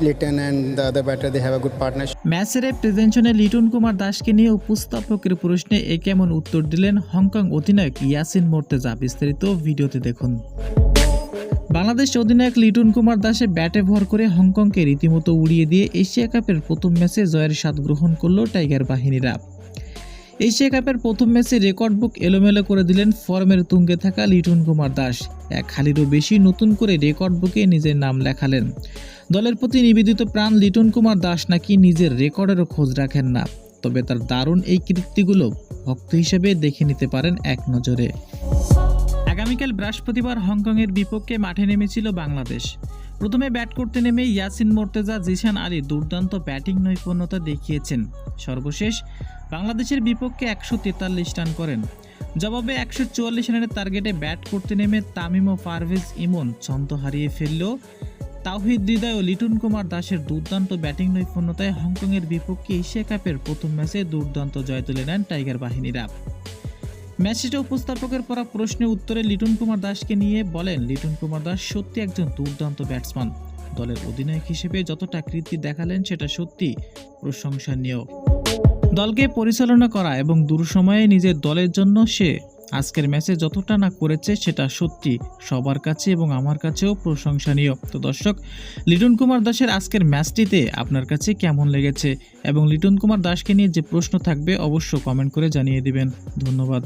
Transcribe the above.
Litton and the other batter, they have a good partnership. ম্যাচের লিটন কুমার দাসকে নিয়ে উপস্থাপকের প্রশ্নে এ কেমন উত্তর দিলেন হংকং অধিনায়ক ইয়াসিন মোর্তেজা। বিস্তারিত ভিডিওতে দেখুন। বাংলাদেশ অধিনায়ক লিটন কুমার দাসে ব্যাটে ভর করে হংকংকে রীতিমতো উড়িয়ে দিয়ে এশিয়া কাপের প্রথম ম্যাচে জয়ের স্বাদ গ্রহণ করল টাইগার বাহিনীরা। এশিয়া কাপের প্রথম ম্যাচে রেকর্ড বুক এলোমেলো করে দিলেন ফর্মের তুঙ্গে থাকা লিটন কুমার দাস। এক হালিরও বেশি নতুন করে রেকর্ড বুকে নিজের নাম লেখালেন। দলের প্রতি নিবেদিত প্রাণ লিটন কুমার দাস নাকি নিজের রেকর্ডেরও খোঁজ রাখেন না। তবে তার দারুণ এই কীর্তিগুলো ভক্ত হিসেবে দেখে নিতে পারেন এক নজরে। আগামীকাল বৃহস্পতিবার হংকংয়ের বিপক্ষে মাঠে নেমেছিল বাংলাদেশ। প্রথমে ব্যাট করতে নেমে ইয়াসিন মোর্তেজা, জিশান আলী দুর্দান্ত ব্যাটিং নৈপুণ্যতা দেখিয়েছেন। সর্বশেষ বাংলাদেশের বিপক্ষে একশো তেতাল্লিশ রান করেন। জবাবে একশো চুয়াল্লিশ রানের টার্গেটে ব্যাট করতে নেমে তামিম ও পারভেজ ইমন ছন্দ হারিয়ে ফেললেও তাওহিদ হৃদয় ও লিটন কুমার দাসের দুর্দান্ত ব্যাটিং নৈপুণ্যতায় হংকংয়ের বিপক্ষে এশিয়া কাপের প্রথম ম্যাচে দুর্দান্ত জয় তুলে নেন টাইগার বাহিনীরা। ম্যাচটা উপস্থাপকের পরা প্রশ্নের উত্তরে লিটন কুমার দাসকে নিয়ে বলেন, লিটন কুমার দাস সত্যি একজন দুর্দান্ত ব্যাটসম্যান। দলের অধিনায়ক হিসেবে যতটা কৃতি দেখালেন সেটা সত্যি। প্রশংসনীয়। দলকে পরিচালনা করা এবং দূর সময়ে নিজের দলের জন্য সে আজকের ম্যাচে যতটা না করেছে সেটা সত্যি সবার কাছে এবং আমার কাছেও প্রশংসনীয়। তো দর্শক, লিটন কুমার দাসের আজকের ম্যাচটিতে আপনার কাছে কেমন লেগেছে এবং লিটন কুমার দাসকে নিয়ে যে প্রশ্ন থাকবে অবশ্য কমেন্ট করে জানিয়ে দিবেন। ধন্যবাদ।